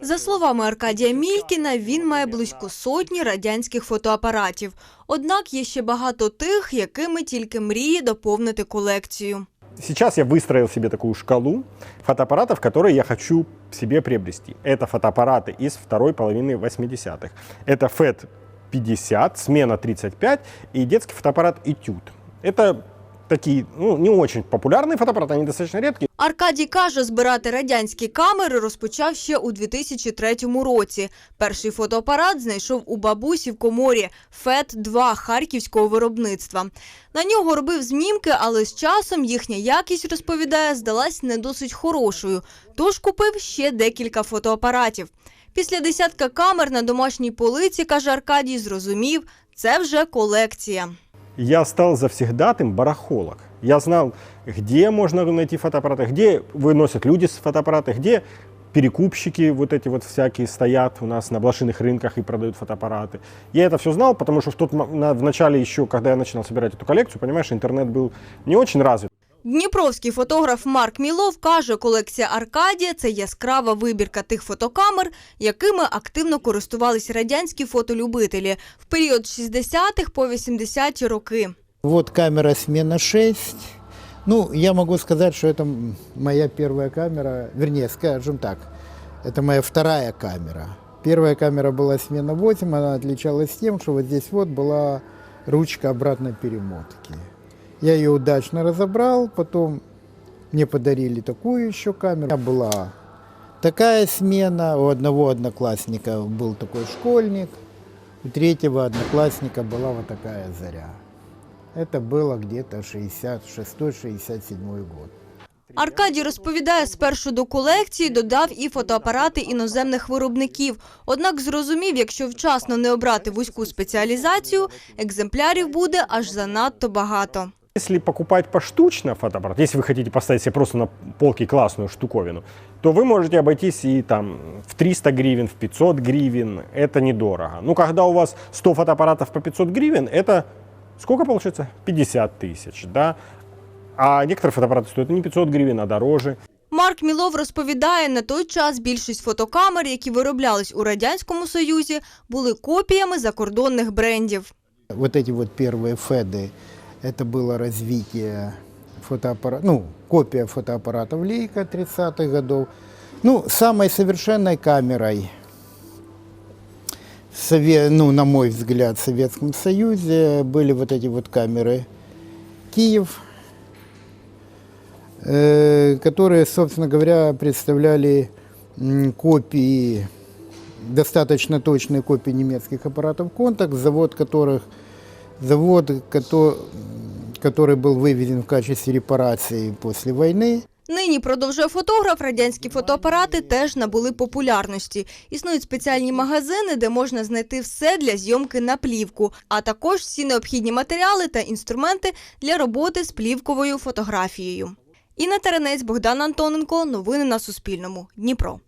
За словами Аркадія Мількіна, він має близько сотні радянських фотоапаратів. Однак є ще багато тих, якими тільки мріє доповнити колекцію. Сейчас я выстроил себе такую шкалу фотоаппаратов, которые я хочу себе приобрести. Это фотоаппараты из второй половины 80-х. Это FET 50, смена 35 и детский фотоаппарат Этюд. Это такие, ну, не очень популярные фотоаппараты, они достаточно редкие. Аркадій каже, збирати радянські камери розпочав ще у 2003 році. Перший фотоапарат знайшов у бабусі в коморі ФЕТ-2 харківського виробництва. На нього робив знімки, але з часом їхня якість, розповідає, здалась не досить хорошою. Тож купив ще декілька фотоапаратів. Після десятка камер на домашній полиці, каже Аркадій, зрозумів, це вже колекція Я стал завсегдатым барахолок. Я знал, где можно найти фотоаппараты, где выносят люди с фотоаппараты, где перекупщики вот эти вот всякие стоят у нас на блошиных рынках и продают фотоаппараты. Я это все знал, потому что в, тот, мо- на- в начале еще, когда я начинал собирать эту коллекцию, понимаешь, интернет был не очень развит. Дніпровський фотограф Марк Мілов каже, колекція Аркадія це яскрава вибірка тих фотокамер, якими активно користувались радянські фотолюбителі в період з 60-х по 80-ті роки. Вот камера смена 6. Ну, я могу сказать, что это м, моя первая камера, вернее, скажем так, это моя вторая камера. Первая камера была смена 8, она отличалась тем, что вот здесь вот была ручка обратной перемотки. Я ее удачно разобрал, потом мне подарили такую еще камеру. У меня была такая смена, у одного одноклассника был такой школьник, у третьего одноклассника была вот такая заря. Это было где-то 66-67 год. Аркадій розповідає, спершу до колекції додав і фотоапарати іноземних виробників. Однак зрозумів, якщо вчасно не обрати вузьку спеціалізацію, екземплярів буде аж занадто багато. Если покупать поштучно фотоаппарат, если вы хотите поставить себе просто на полке классную штуковину, то вы можете обойтись и там в 300 гривен, в 500 гривен. Это недорого. Ну, когда у вас 100 фотоаппаратов по 500 гривен, это сколько получается? 50 тысяч, да? А некоторые фотоаппараты стоят не 500 гривен, а дороже. Марк Мілов розповідає, на той час більшість фотокамер, які вироблялись у Радянському Союзі, були копіями закордонних брендів. Вот эти вот первые феды, это было развитие фотоаппарата, ну, копия фотоаппаратов Leica 30-х годов. Ну, самой совершенной камерой, Сове- ну, на мой взгляд, в Советском Союзе были вот эти вот камеры Киев, э, которые, собственно говоря, представляли копии, достаточно точные копии немецких аппаратов «Контакт», завод которых, завод, кото- который был выведен в качестве репарации после войны. Нині продовжує фотограф. Радянські фотоапарати теж набули популярності. Існують спеціальні магазини, де можна знайти все для зйомки на плівку, а також всі необхідні матеріали та інструменти для роботи з плівковою фотографією. Інна Теренець, Богдан Антоненко. Новини на Суспільному. Дніпро.